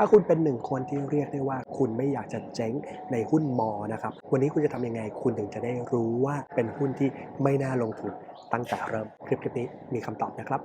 ถ้าคุณเป็นหนึ่งคนที่เรียกได้ว่า คุณไม่อยากจะเจ๊งในหุ้นมอนะครับ วันนี้คุณจะทำยังไง คุณถึงจะได้รู้ว่าเป็นหุ้นที่ไม่น่าลงทุนตั้งแต่เริ่มคลิปคลิปนี้มีคำตอบนะครับ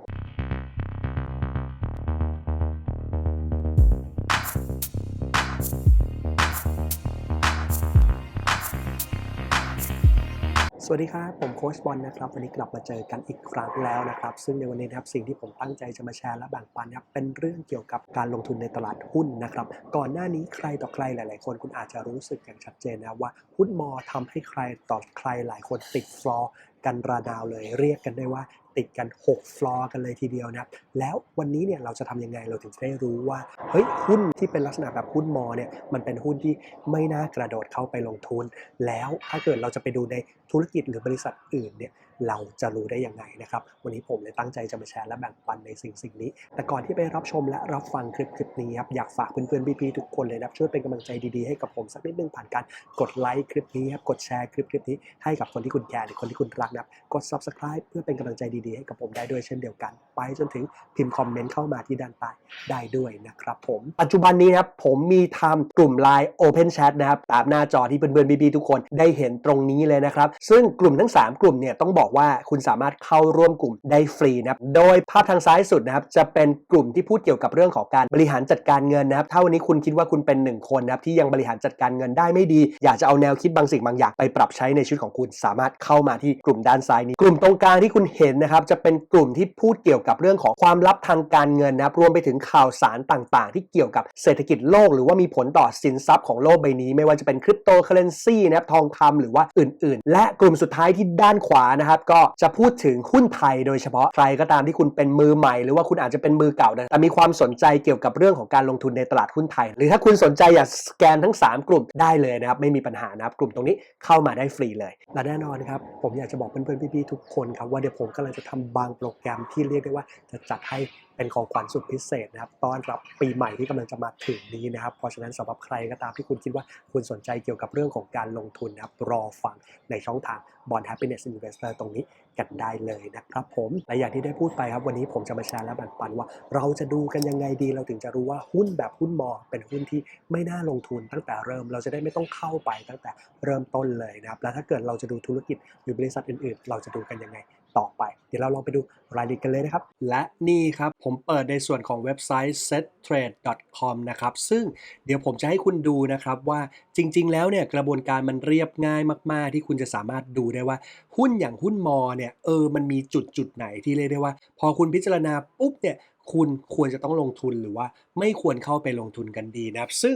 วัสดีครับ ผมโค้ชบอลนะครับ วันนี้กลับมาเจอกันอีกครั้งแล้วนะครับ ซึ่งในวันนี้นะครับสิ่งที่ผมตั้งใจจะมาแชร์และแบ่งปันนะครับเป็นเรื่องเกี่ยวกับการลงทุนในตลาดหุ้นนะครับ ก่อนหน้านี้ใครต่อใครหลาย ๆ คนคุณอาจจะรู้สึกอย่างชัดเจนนะว่าหุ้นมอทำให้ใครต่อใครหลายคนติดฟลอร์กันระดาวเลยเรียกกันได้ว่าติดกัน 6 ฟลอร์กันเลยทีเดียวนะครับ แล้ววันนี้เนี่ยเราจะทำยังไงเราถึงจะได้รู้ว่า เฮ้ย หุ้นที่เป็นลักษณะแบบหุ้นมอเนี่ย มันเป็นหุ้นที่ไม่น่ากระโดดเข้าไปลงทุน แล้วถ้าเกิดเราจะไปดูใน ธุรกิจหรือบริษัทอื่นเนี่ยเราจะรู้ได้ยังไงนะครับ วันนี้ผมเลยตั้งใจจะมาแชร์และแบ่งปันในสิ่งสิ่งนี้ แต่ก่อนที่ไปรับชมและรับฟังคลิปคลิปนี้ครับอยากฝากเพื่อนๆพี่ๆทุกคนเลยนะครับช่วยเป็นกำลังใจดีๆให้กับผมสักนิดนึงผ่านการกดไลค์คลิปนี้ครับกดแชร์คลิปคลิปนี้ให้กับคนที่คุณแคร์หรือคนที่คุณรักนะครับกด subscribe เพื่อเป็นกำลังใจดีๆให้กับผมได้ด้วยเช่นเดียวกัน ไปจนถึงพิมพ์คอมเมนต์เข้ามาที่ด้านใต้ได้ด้วยนะครับผมปัจจุบันนี้ครับผมมีทำกลุ่ม Line Open Chat นะครับตามหน้าจอที่เพื่อนๆพี่ๆทุกคนได้เห็นตรงนี้เลยนะครับซึ่งกลุ่มทั้ง 3 กลุ่มเนี่ยต้องบอกว่าคุณสามารถเข้าร่วมกลุ่มได้ฟรีนะครับ โดยภาพทางซ้ายสุดนะครับจะเป็นกลุ่มที่พูดเกี่ยวกับเรื่องของการบริหารจัดการเงินนะครับ ถ้าวันนี้คุณคิดว่าคุณเป็นหนึ่งคนนะครับที่ยังบริหารจัดการเงินได้ไม่ดี อยากจะเอาแนวคิดบางสิ่งบางอย่างไปปรับใช้ในชีวิตของคุณ สามารถเข้ามาที่กลุ่มด้านซ้ายนี้ กลุ่มตรงกลางที่คุณเห็นนะครับจะเป็นกลุ่มที่พูดเกี่ยวกับเรื่องของความลับทางการเงินนะครับรวมไปถึงข่าวสารต่างๆ ที่เกี่ยวกับเศรษฐกิจโลก หรือว่ามีผลต่อสินทรัพย์ของโลกใบนี้ ไม่ว่าจะเป็นคริปโตเคอเรนซีนะครับทองคำหรือว่าอื่น ๆ และกลุ่มสุดท้ายที่ด้านขวานะครับก็จะพูดถึงหุ้นไทยโดยเฉพาะใครก็ตามที่คุณเป็นมือใหม่ หรือว่าคุณอาจจะเป็นมือเก่านะแต่มีความสนใจเกี่ยวกับเรื่องของการลงทุนในตลาดหุ้นไทย หรือถ้าคุณสนใจอยากสแกนทั้ง 3 กลุ่มได้เลยนะครับไม่มีปัญหานะครับกลุ่มตรงนี้เข้ามาได้ฟรีเลยและแน่นอนครับผมอยากจะบอกเพื่อนๆพี่ๆทุกคนครับว่าเดี๋ยวผมกำลังจะทำบางโปรแกรมที่เรียกได้ว่าจะจัดให้เป็นของขวัญสุดพิเศษนะครับต้อนรับปีใหม่ที่กำลังจะมาถึงนี้นะครับเพราะฉะนั้นสำหรับใครก็ตามที่คุณคิดว่าคุณสนใจเกี่ยวกับเรื่องของการลงทุนนะครับรอฟังในช่องทาง Bond Happiness Investor ตรงนี้กันได้เลยนะครับผมและอย่างที่ได้พูดไปครับวันนี้ผมจะมาแชร์และแบ่งปันว่า เราจะดูกันยังไงดีเราถึงจะรู้ว่าหุ้นแบบหุ้นมอ เป็นหุ้นที่ไม่น่าลงทุนตั้งแต่เริ่มเราจะได้ไม่ต้องเข้าไปตั้งแต่เริ่มต้นเลยนะครับแล้วถ้าเกิดเราจะดูธุรกิจหรือบริษัทอื่นๆ เราจะดูกันยังไงต่อไป เดี๋ยวเราลองไปดู รายละเอียดกันเลยนะครับ และนี่ครับ ผมเปิดในส่วนของเว็บไซต์ settrade.com นะครับ ซึ่งเดี๋ยวผมจะให้คุณดูนะครับว่าจริง ๆ แล้วเนี่ยกระบวนการมันเรียบง่ายมาก ๆ ที่คุณจะสามารถดูได้ว่า หุ้นอย่างหุ้นมอเนี่ยเออมันมีจุดจุดไหนที่เรียกได้ว่า พอคุณพิจารณาปุ๊บเนี่ย คุณควรจะต้องลงทุนหรือว่าไม่ควรเข้าไปลงทุนกันดีนะครับ ซึ่ง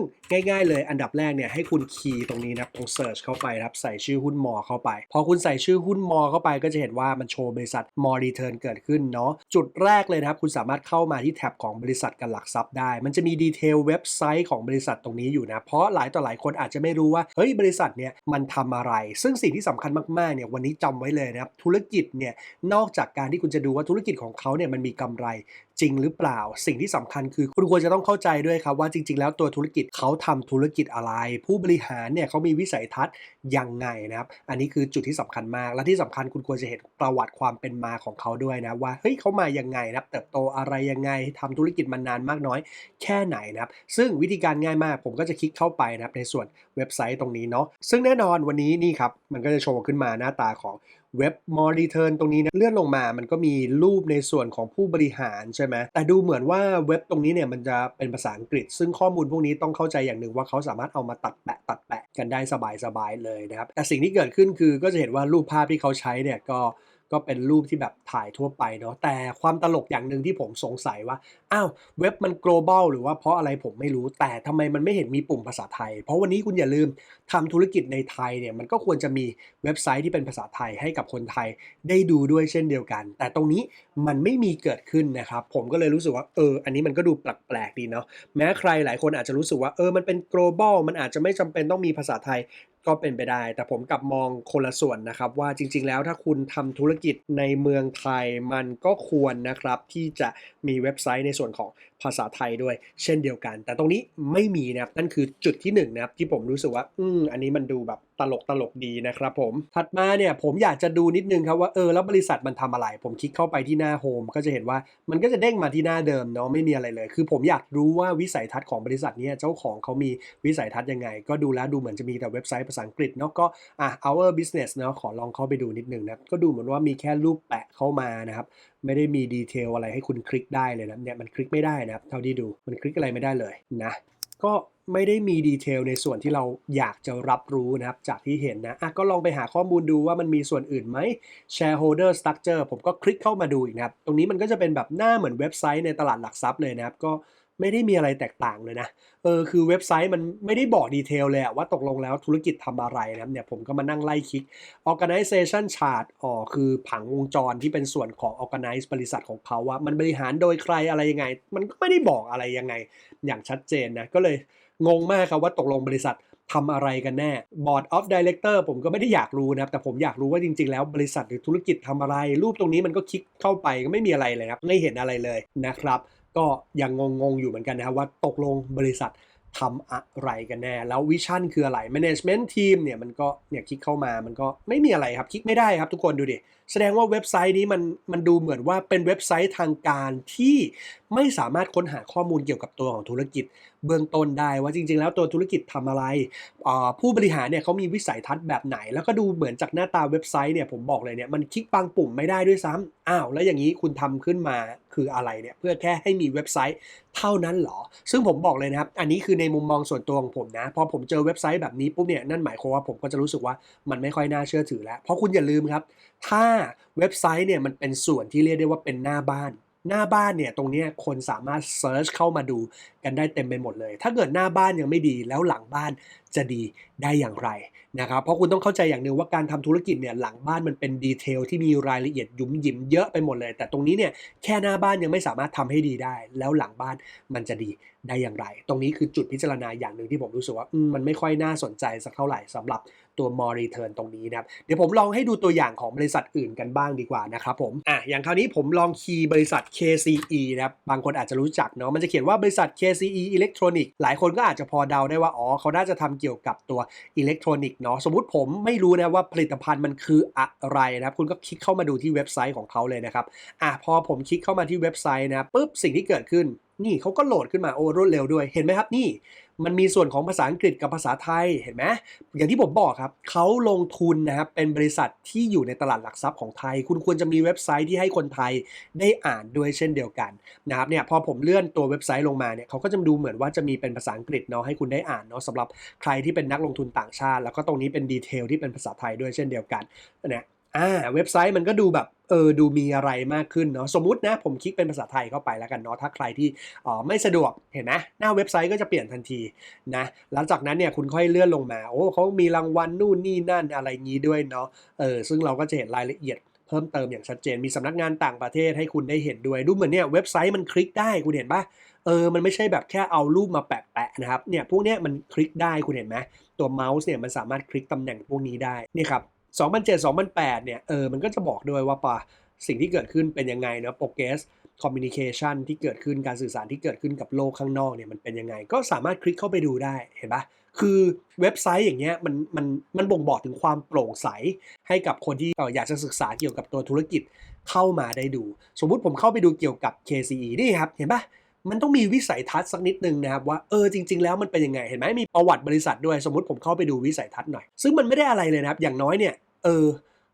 ง่ายๆเลยอันดับแรกเนี่ยให้คุณคีย์ตรงนี้นะครับตรง search เข้าไปนะครับใส่ชื่อหุ้นมอเข้าไป พอคุณใส่ชื่อหุ้นมอเข้าไปก็จะเห็นว่ามันโชว์บริษัทมอรีเทิร์นเกิดขึ้นเนาะจุดแรกเลยนะครับคุณสามารถเข้ามาที่แท็บของบริษัทกันหลักทรัพย์ได้ มันจะมีดีเทลเว็บไซต์ของบริษัทตรงนี้อยู่นะเพราะหลายต่อหลายคนอาจจะไม่รู้ว่าเฮ้ยบริษัทเนี่ยมันทำอะไร ซึ่งสิ่งที่สำคัญมากๆเนี่ยวันนี้จำไว้เลยนะครับธุรกิจเนี่ยนอกจากการที่คุณจะดูว่าธุรกิจของเขาเนี่ยมันมีกำไร จริงหรือเปล่า สิ่งที่สำคัญคือคุณควรจะต้องเข้าใจด้วยครับว่าจริง ๆ แล้วตัวธุรกิจเขาทำธุรกิจอะไร ผู้บริหารเนี่ยเขามีวิสัยทัศน์ยังไงนะครับอันนี้คือจุดที่สำคัญมาก และที่สำคัญคุณควรจะเห็นประวัติความเป็นมาของเขาด้วยนะว่าเฮ้ยเขามายังไงนะเติบโตอะไรยังไงทำธุรกิจมานานมากน้อยแค่ไหนนะครับซึ่งวิธีการง่ายมาก ผมก็จะคลิกเข้าไปนะครับในส่วนเว็บไซต์ตรงนี้เนาะซึ่งแน่นอนวันนี้นี่ครับมันก็จะโชว์ขึ้นมาหน้าตาของเว็บมอร์ดีเทิร์นตรงนี้นะเลื่อนลงมามันก็มีรูปในส่วนของผู้บริหารใช่ไหมแต่ดูเหมือนว่าเว็บตรงนี้เนี่ยมันจะเป็นภาษาอังกฤษ ซึ่งข้อมูลพวกนี้ต้องเข้าใจอย่างหนึ่งว่าเขาสามารถเอามาตัดแปะตัดแปะกันได้สบายๆเลยนะครับแต่สิ่งที่เกิดขึ้นคือก็จะเห็นว่ารูปภาพที่เขาใช้เนี่ยก็ ก็เป็นรูปที่แบบถ่ายทั่วไปเนาะแต่ความตลกอย่างหนึ่งที่ผมสงสัยว่าอ้าวเว็บมัน global หรือว่าเพราะอะไรผมไม่รู้แต่ทำไมมันไม่เห็นมีปุ่มภาษาไทย เพราะวันนี้คุณอย่าลืมทำธุรกิจในไทยเนี่ยมันก็ควรจะมีเว็บไซต์ที่เป็นภาษาไทยให้กับคนไทยได้ดูด้วยเช่นเดียวกัน แต่ตรงนี้มันไม่มีเกิดขึ้นนะครับผมก็เลยรู้สึกว่าเอออันนี้มันก็ดูแปลกๆดีเนาะแม้ใครหลายคนอาจจะรู้สึกว่าเออมันเป็น global มันอาจจะไม่จำเป็นต้องมีภาษาไทย ก็เป็นไปได้ แต่ผมกลับมองคนละส่วนนะครับ ว่าจริง ๆ แล้วถ้าคุณทำธุรกิจในเมืองไทยมันก็ควรนะครับ ที่จะมีเว็บไซต์ในส่วนของ ภาษาไทยด้วย เช่นเดียวกัน แต่ตรงนี้ไม่มีนะครับนั่นคือจุดที่หนึ่งนะครับที่ผมรู้สึกว่า อืมอันนี้มันดูแบบตลกตลกดีนะครับผม ถัดมาเนี่ยผมอยากจะดูนิดนึงครับว่าเออแล้วบริษัทมันทำอะไร ผมคลิกเข้าไปที่หน้าโฮมก็จะเห็นว่ามันก็จะเด้งมาที่หน้าเดิมเนาะไม่มีอะไรเลย คือผมอยากรู้ว่าวิสัยทัศน์ของบริษัทเนี้เจ้าของเขามีวิสัยทัศน์ยังไง ก็ดูแล้วดูเหมือนจะมีแต่เว็บไซต์ภาษาอังกฤษเนาะก็อะ our business เนาะขอลองเข้าไปดูนิดนึงนะก็ดูเหมือนว่ามีแค่รูปแปะเข้ามานะครับไม่ได้มีดีเทลอะไรให้คุณคลิกได้เลยนะเนี่ยมันคลิกไม่ได้นะครับ เท่าที่ดูมันคลิกอะไรไม่ได้เลยนะก็ไม่ได้มีดีเทลในส่วนที่เราอยากจะรับรู้นะครับ จากที่เห็นนะะก็ลองไปหาข้อมูลดูว่ามันมีส่วนอื่นไหม shareholder structure ผมก็คลิกเข้ามาดูอีกนะครับ ตรงนี้มันก็จะเป็นแบบหน้าเหมือนเว็บไซต์ในตลาดหลักทรัพย์เลยนะครับ ก็ ไม่ได้มีอะไรแตกต่างเลยนะ เออคือเว็บไซต์มันไม่ได้บอกดีเทลเลยว่าตกลงแล้วธุรกิจทำอะไรนะครับเนี่ยผมก็มานั่งไล่คลิก organization chart อ๋อคือผังวงจรที่เป็นส่วนของ organize บริษัทของเขาว่า มันบริหารโดยใครอะไรยังไง มันก็ไม่ได้บอกอะไรยังไง อย่างชัดเจนนะก็เลยงงมากครับว่าตกลงบริษัททำอะไรกันแน่ Board of Director ผมก็ไม่ได้อยากรู้นะครับ แต่ผมอยากรู้ว่าจริงๆ แล้วบริษัทหรือธุรกิจทำอะไร รูปตรงนี้มันก็คลิกเข้าไปก็ไม่มีอะไรเลยครับ ไม่เห็นอะไรเลยนะครับ ก็ยังงงๆอยู่เหมือนกันนะครับว่าตกลงบริษัททำอะไรกันแน่ แล้ววิชั่นคืออะไร Management Team เนี่ยมันก็เนี่ยคลิกเข้ามามันก็ไม่มีอะไรครับคลิกไม่ได้ครับทุกคนดูดิ แสดงว่าเว็บไซต์นี้มันมันดูเหมือนว่าเป็นเว็บไซต์ทางการที่ไม่สามารถค้นหาข้อมูลเกี่ยวกับตัวของธุรกิจ เบื้องต้นได้ว่าจริง ๆ แล้วตัวธุรกิจทำอะไร ผู้บริหารเนี่ยเขามีวิสัยทัศน์แบบไหน แล้วก็ดูเหมือนจากหน้าตาเว็บไซต์เนี่ยผมบอกเลยเนี่ยมันคลิกบางปุ่มไม่ได้ด้วยซ้ำอ้าวแล้วอย่างนี้คุณทำขึ้นมาคืออะไรเนี่ยเพื่อแค่ให้มีเว็บไซต์เท่านั้นหรอ ซึ่งผมบอกเลยนะครับ อันนี้คือในมุมมองส่วนตัวของผมนะ พอผมเจอเว็บไซต์แบบนี้ปุ๊บเนี่ยนั่นหมายความว่าผมก็จะรู้สึกว่ามันไม่ค่อยน่าเชื่อถือแล้ว เพราะคุณอย่าลืมครับ ถ้าเว็บไซต์เนี่ยมันเป็นส่วนที่เรียกได้ว่าเป็นหน้าบ้าน หน้าบ้านเนี่ยตรงนี้คนสามารถเซิร์ชเข้ามาดูกันได้เต็มไปหมดเลย ถ้าเกิดหน้าบ้านยังไม่ดีแล้วหลังบ้านจะดีได้อย่างไรนะครับ เพราะคุณต้องเข้าใจอย่างหนึ่งว่าการทำธุรกิจเนี่ยหลังบ้านมันเป็นดีเทลที่มีรายละเอียดยุ่มยิ้มเยอะไปหมดเลย แต่ตรงนี้เนี่ยแค่หน้าบ้านยังไม่สามารถทำให้ดีได้ แล้วหลังบ้านมันจะดีได้อย่างไร ตรงนี้คือจุดพิจารณาอย่างหนึ่งที่ผมรู้สึกว่ามันไม่ค่อยน่าสนใจสักเท่าไหร่สำหรับ ตัว more return ตรงนี้นะครับ เดี๋ยวผมลองให้ดูตัวอย่างของบริษัทอื่นกันบ้างดีกว่านะครับผม อะ อย่างคราวนี้ผมลองคีย์บริษัท KCE นะครับ บางคนอาจจะรู้จักเนาะ มันจะเขียนว่าบริษัท KCE Electronic หลายคนก็อาจจะพอเดาได้ว่า อ๋อ เขาน่าจะทำเกี่ยวกับตัวอิเล็กทรอนิกส์เนาะ สมมติผมไม่รู้นะว่าผลิตภัณฑ์มันคืออะไรนะครับ คุณก็คลิกเข้ามาดูที่เว็บไซต์ของเขาเลยนะครับ อะ พอผมคลิกเข้ามาที่เว็บไซต์นะปุ๊บ สิ่งที่เกิดขึ้นนี่เขาก็โหลดขึ้นมาโอ้รวดเร็วด้วย เห็นไหมครับนี่ มันมีส่วนของภาษาอังกฤษกับภาษาไทยเห็นไหมอย่างที่ผมบอกครับเขาลงทุนนะครับเป็นบริษัทที่อยู่ในตลาดหลักทรัพย์ของไทย คุณควรจะมีเว็บไซต์ที่ให้คนไทยได้อ่านด้วยเช่นเดียวกันนะครับเนี่ยพอผมเลื่อนตัวเว็บไซต์ลงมาเนี่ยเขาก็จะดูเหมือนว่าจะมีเป็นภาษาอังกฤษเนาะให้คุณได้อ่านเนาะสำหรับใครที่เป็นนักลงทุนต่างชาติ แล้วก็ตรงนี้เป็นดีเทลที่เป็นภาษาไทยด้วยเช่นเดียวกันเนี่ย อ่าเว็บไซต์มันก็ดูแบบเออดูมีอะไรมากขึ้นเนาะสมมตินะผมคลิกเป็นภาษาไทยเข้าไปแล้วกันเนาะถ้าใครที่อ๋อไม่สะดวกเห็นไหมหน้าเว็บไซต์ก็จะเปลี่ยนทันทีนะหลังจากนั้นเนี่ยคุณค่อยเลื่อนลงมาโอ้เขามีรางวัลนู่นนี่นั่นอะไรงี้ด้วยเนาะเออซึ่งเราก็จะเห็นรายละเอียดเพิ่มเติมอย่างชัดเจนมีสำนักงานต่างประเทศให้คุณได้เห็นด้วยดูเหมือนเนี่ยเว็บไซต์มันคลิกได้คุณเห็นปะเออมันไม่ใช่แบบแค่เอารูปมาแปะๆนะครับเนี่ยพวกเนี้ยมันคลิกได้คุณเห็นไหมตัวเมาส์เนี่ยมันสามารถคลิกตำแหน่งพวกนี้ได้นี่ครับ 2007 2008 เนี่ยเออมันก็จะบอกด้วยว่าป่ะสิ่งที่เกิดขึ้นเป็นยังไงเนาะ progress communication ที่เกิดขึ้นการสื่อสารที่เกิดขึ้นกับโลกข้างนอกเนี่ยมันเป็นยังไง ก็สามารถคลิกเข้าไปดูได้เห็นปะคือเว็บไซต์อย่างเงี้ยมันมันมันบ่งบอกถึงความโปร่งใส ให้กับคนที่อยากจะศึกษาเกี่ยวกับตัวธุรกิจเข้ามาได้ดู สมมุติผมเข้าไปดูเกี่ยวกับ KCE นี่ครับเห็นปะ มันต้องมีวิสัยทัศน์สักนิดนึงนะครับว่าเออจริง ๆ แล้วมันเป็นยังไงเห็นไหมมีประวัติบริษัทด้วยสมมติผมเข้าไปดูวิสัยทัศน์หน่อย ซึ่งมันไม่ได้อะไรเลยนะครับอย่างน้อยเนี่ยเออ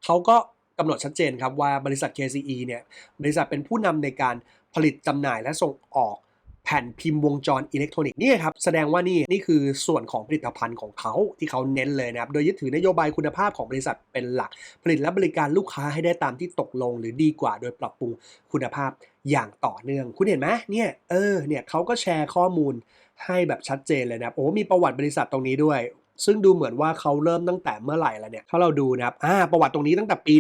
เขาก็กำหนดชัดเจนครับว่าบริษัท KCE เนี่ยบริษัทเป็นผู้นำในการผลิตจำหน่ายและส่งออก แผ่นพิมพ์วงจรอิเล็กทรอนิกส์นี่ครับแสดงว่านี่นี่คือส่วนของผลิตภัณฑ์ของเขาที่เขาเน้นเลยนะครับ โดยยึดถือนโยบายคุณภาพของบริษัทเป็นหลัก ผลิตและบริการลูกค้าให้ได้ตามที่ตกลง หรือดีกว่าโดยปรับปรุงคุณภาพอย่างต่อเนื่อง คุณเห็นไหมเนี่ยเออเนี่ยเขาก็แชร์ข้อมูลให้แบบชัดเจนเลยนะโอ้มีประวัติบริษัทตรงนี้ด้วย ซึ่งดูเหมือนว่าเขาเริ่มตั้งแต่เมื่อไหร่แล้วเนี่ยถ้าเราดูนะครับอ่าประวัติตรงนี้ตั้งแต่ปี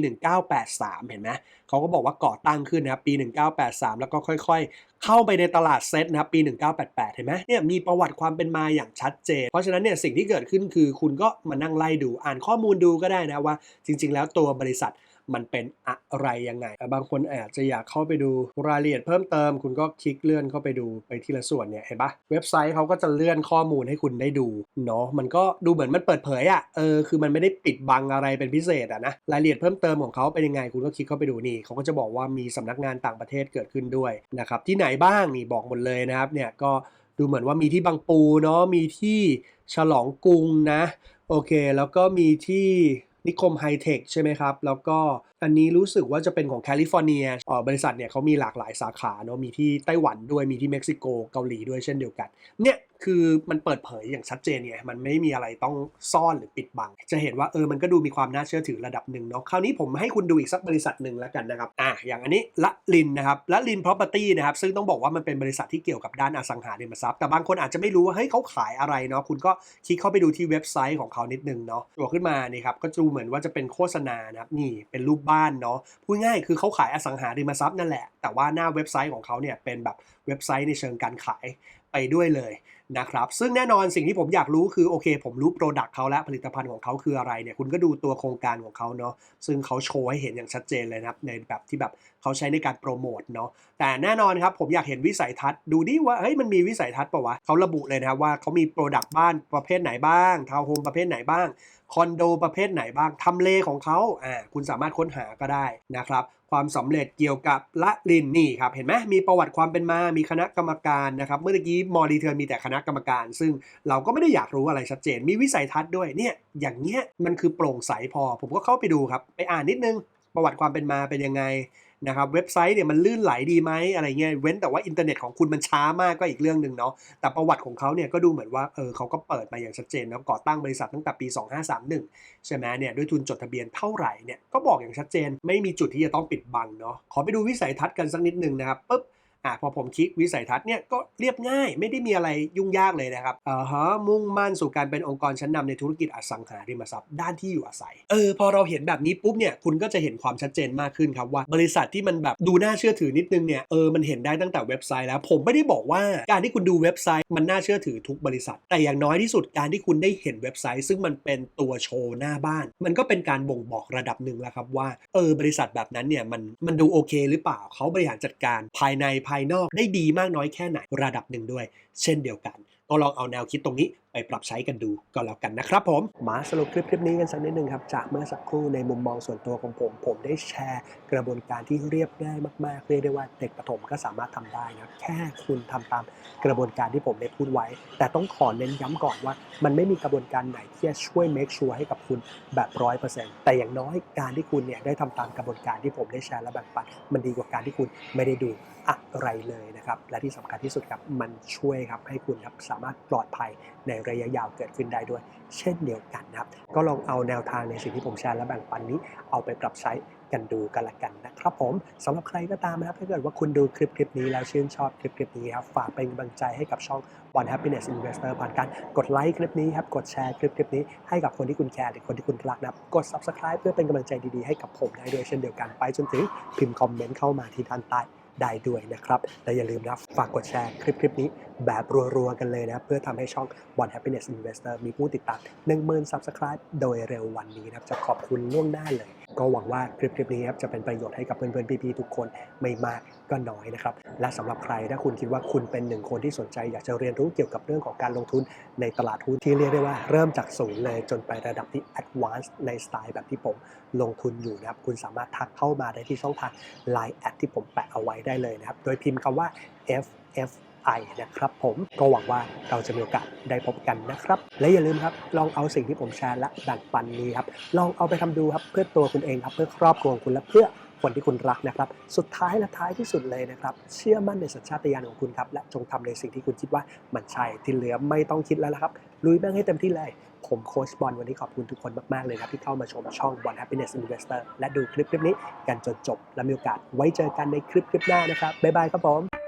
1983 เห็นไหมเขาก็บอกว่าก่อตั้งขึ้นนะครับปี 1983 แล้วก็ค่อยๆ เข้าไปในตลาดเซ็ตนะครับปี 1988 เห็นไหมเนี่ยมีประวัติความเป็นมาอย่างชัดเจน เพราะฉะนั้นเนี่ยสิ่งที่เกิดขึ้นคือคุณก็มานั่งไล่ดูอ่านข้อมูลดูก็ได้นะว่า จริง ๆ แล้วตัวบริษัท มันเป็นอะไรยังไง บางคนอาจจะอยากเข้าไปดูรายละเอียดเพิ่มเติม คุณก็คลิกเลื่อนเข้าไปดูไปทีละส่วนเนี่ยเห็นปะเว็บไซต์เขาก็จะเลื่อนข้อมูลให้คุณได้ดูเนาะมันก็ดูเหมือนมันเปิดเผยอะ่ะเออคือมันไม่ได้ปิดบังอะไรเป็นพิเศษอะนะรายละเอียดเพิ่มเติมของเขาเป็นยังไง คุณก็คลิกเข้าไปดูนี่เขาก็จะบอกว่ามีสำนักงานต่างประเทศเกิดขึ้นด้วยนะครับที่ไหนบ้างนี่บอกหมดเลยนะครับเนี่ยก็ดูเหมือนว่ามีที่บางปูเนาะมีที่ฉลองกรุงนะ โอเค แล้วก็มีที่ นิคมไฮเทคใช่ไหมครับ แล้วก็ อันนี้รู้สึกว่าจะเป็นของแคลิฟอร์เนียอ๋อบริษัทเนี่ยเขามีหลากหลายสาขาเนาะมีที่ไต้หวันด้วยมีที่เม็กซิโกเกาหลีด้วยเช่นเดียวกัน เนี่ยคือมันเปิดเผยอย่างชัดเจนเนี่ยมันไม่มีอะไรต้องซ่อนหรือปิดบัง จะเห็นว่าเออมันก็ดูมีความน่าเชื่อถือระดับหนึ่งเนาะคราวนี้ผมให้คุณดูอีกสักบริษัทหนึ่งแล้วกันนะครับอะอย่างอันนี้ละลินนะครับละลิน property นะครับซึ่งต้องบอกว่ามันเป็นบริษัทที่เกี่ยวกับด้านอสังหาริมทรัพย์แต่บางคนอาจจะไม่รู้ว่าเฮ้ยเขาขายอะไรเนาะคุณก็คลิกเข้าไปดูที่เว็บไซต์ของเขานิดนึงเนาะตัวขึ้นมานี่ครับก็ดูเหมือนว่าจะเป็นโฆษณานะครับนี่เป็นรูปบานเนาะพูดง่ายคือเขาขายอสังหาริมทรัพย์นั่นแหละ แต่ว่าหน้าเว็บไซต์ของเขาเนี่ยเป็นแบบเว็บไซต์ในเชิงการขายไปด้วยเลยนะครับ ซึ่งแน่นอนสิ่งที่ผมอยากรู้คือโอเค ผมรู้โปรดักต์เขาและผลิตภัณฑ์ของเขาคืออะไรเนี่ยคุณก็ดูตัวโครงการของเขาเนาะซึ่งเขาโชว์ให้เห็นอย่างชัดเจนเลยนะครับในแบบที่แบบเขาใช้ในการโปรโมทเนาะแต่แน่นอนครับผมอยากเห็นวิสัยทัศน์ดูดิว่าเฮ้ยมันมีวิสัยทัศน์ปะวะเขาระบุเลยนะครับว่าเขามีโปรดักต์บ้านประเภทไหนบ้างทาวน์โฮมประเภทไหนบ้าง คอนโดประเภทไหนบ้างทำเลของเขาอ่าคุณสามารถค้นหาก็ได้นะครับความสำเร็จเกี่ยวกับละลินนี่ครับเห็นไหมมีประวัติความเป็นมา มีคณะกรรมการนะครับเมื่อกี้มอรีเทิร์นมีแต่คณะกรรมการ ซึ่งเราก็ไม่ได้อยากรู้อะไรชัดเจน มีวิสัยทัศน์ด้วยเนี่ยอย่างเงี้ยมันคือโปร่งใสพอ ผมก็เข้าไปดูครับ ไปอ่านนิดนึงประวัติความเป็นมาเป็นยังไง นะครับเว็บไซต์เนี่ยมันลื่นไหลดีไหมอะไรเงี้ยเว้นแต่ว่าอินเทอร์เน็ตของคุณมันช้ามากก็อีกเรื่องหนึ่งเนาะแต่ประวัติของเขาเนี่ยก็ดูเหมือนว่าเออเขาก็เปิดมาอย่างชัดเจนแล้วก่อตั้งบริษัทตั้งแต่ปี 2531 ใช่ไหมเนี่ยด้วยทุนจดทะเบียนเท่าไหร่เนี่ยก็บอกอย่างชัดเจน ไม่มีจุดที่จะต้องปิดบังเนาะขอไปดูวิสัยทัศน์กันสักนิดหนึ่งนะครับปุ๊บ อะพอผมคลิกวิสัยทัศน์เนี่ยก็เรียบง่ายไม่ได้มีอะไรยุ่งยากเลยนะครับอ่าฮะมุ่งมั่นสู่การเป็นองค์กรชั้นนำในธุรกิจอสังหาริมทรัพย์ด้านที่อยู่อาศัยเออพอเราเห็นแบบนี้ปุ๊บเนี่ยคุณก็จะเห็นความชัดเจนมากขึ้นครับว่า บริษัทที่มันแบบดูน่าเชื่อถือนิดนึงเนี่ยเออมันเห็นได้ตั้งแต่เว็บไซต์แล้ว ผมไม่ได้บอกว่าการที่คุณดูเว็บไซต์มันน่าเชื่อถือทุกบริษัท แต่อย่างน้อยที่สุดการที่คุณได้เห็นเว็บไซต์ ซึ่งมันเป็นตัวโชว์หน้าบ้าน มันก็เป็นการบ่งบอกระดับหนึ่งแล้วครับว่าเออบริษัทแบบนั้นเนี่ยมันมันดูโอเค หรือเปล่าเขาบริหารจัดการภายในภายนอกได้ดีมากน้อยแค่ไหนระดับหนึ่งด้วย เช่นเดียวกัน ก็ลองเอาแนวคิดตรงนี้ไปปรับใช้กันดูก็แล้วกันนะครับผม มาสรุปคลิปคลิปนี้กันสักนิดหนึ่งครับจากเมื่อสักครู่ในมุมมองส่วนตัวของผม ผมได้แชร์ กระบวนการที่เรียบง่ายมากๆเรียกได้ว่าเด็กประถมก็สามารถทำได้นะแค่คุณทำตามกระบวนการที่ผมได้พูดไว้ แต่ต้องขอเน้นย้ำก่อนว่า มันไม่มีกระบวนการไหนที่จะช่วย make sure ให้กับคุณแบบร้อยเปอร์เซ็นต์แต่อย่างน้อยการที่คุณเนี่ยได้ทำตามกระบวนการที่ผมได้แชร์และแบ่งปันมันดีกว่าการที่คุณไม่ได้ดูอะไรเลยนะครับและที่สำคัญที่สุดครับมันช่วยครับให้คุณครับสามารถปลอดภัยในระยะยาวเกิดขึ้นได้ด้วย เช่นเดียวกันนะครับ ก็ลองเอาแนวทางในสิ่งที่ผมแชร์และแบ่งปันนี้เอาไปปรับใช้กันดูกันละกันนะครับผมสำหรับใครก็ตามนะครับถ้าเกิดว่าคุณดูคลิปคลิปนี้แล้วชื่นชอบคลิปคลิปนี้ครับฝากเป็นกำลังใจให้กับช่อง One Happiness Investor ผ่านการกดไลค์คลิปนี้ครับกดแชร์คลิปคลิปนี้ให้กับคนที่คุณแคร์หรือคนที่คุณรักนะกด Subscribe เพื่อเป็นกำลังใจดีๆให้กับผมได้ด้วยเช่นเดียวกันไปจนถึงพิมพ์คอมเมนต์เข้ามาที่ด้านใต้ ได้ด้วยนะครับ และอย่าลืมนะฝากกดแชร์คลิปคลิปนี้แบบรัวๆกันเลยนะเพื่อทำให้ช่อง One Happiness Investor มีผู้ติดตาม 10,000 Subscribe โดยเร็ววันนี้นะครับจะขอบคุณล่วงหน้าเลย ก็หวังว่าคลิปคลิปนี้ครับจะเป็นประโยชน์ให้กับเพื่อนๆพี่ๆทุกคนไม่มากก็น้อยนะครับ และสำหรับใครถ้าคุณคิดว่าคุณเป็นหนึ่งคนที่สนใจ อยากจะเรียนรู้เกี่ยวกับเรื่องของการลงทุนในตลาดหุ้นที่เรียกได้ว่าเริ่มจากศูนย์เลยจนไประดับที่ advanced ในสไตล์แบบที่ผมลงทุนอยู่นะครับ คุณสามารถทักเข้ามาได้ที่ช่องทาง Line แอดที่ผมแปะเอาไว้ได้เลยนะครับ โดยพิมพ์คำว่า FF I นะครับผมก็หวังว่าเราจะมีโอกาสได้พบกันนะครับ และอย่าลืมครับลองเอาสิ่งที่ผมแชร์และแบ่งปันนี้ครับลองเอาไปทำดูครับเพื่อตัวคุณเองครับเพื่อครอบครัวของคุณและเพื่อคนที่คุณรักนะครับ สุดท้ายและท้ายที่สุดเลยนะครับ เชื่อมั่นในสัญชาตญาณของคุณครับ และจงทำในสิ่งที่คุณคิดว่ามันใช่ ที่เหลือไม่ต้องคิดแล้วละครับ ลุยแม่งให้เต็มที่เลย ผมโค้ชบอลวันนี้ขอบคุณทุกคนมาก ๆ เลยครับ ที่เข้ามาชมช่อง One Happiness Investor และดูคลิปคลิปนี้กันจนจบ และมีโอกาสไว้เจอกันในคลิปคลิปหน้านะครับ บ๊ายบายครับผม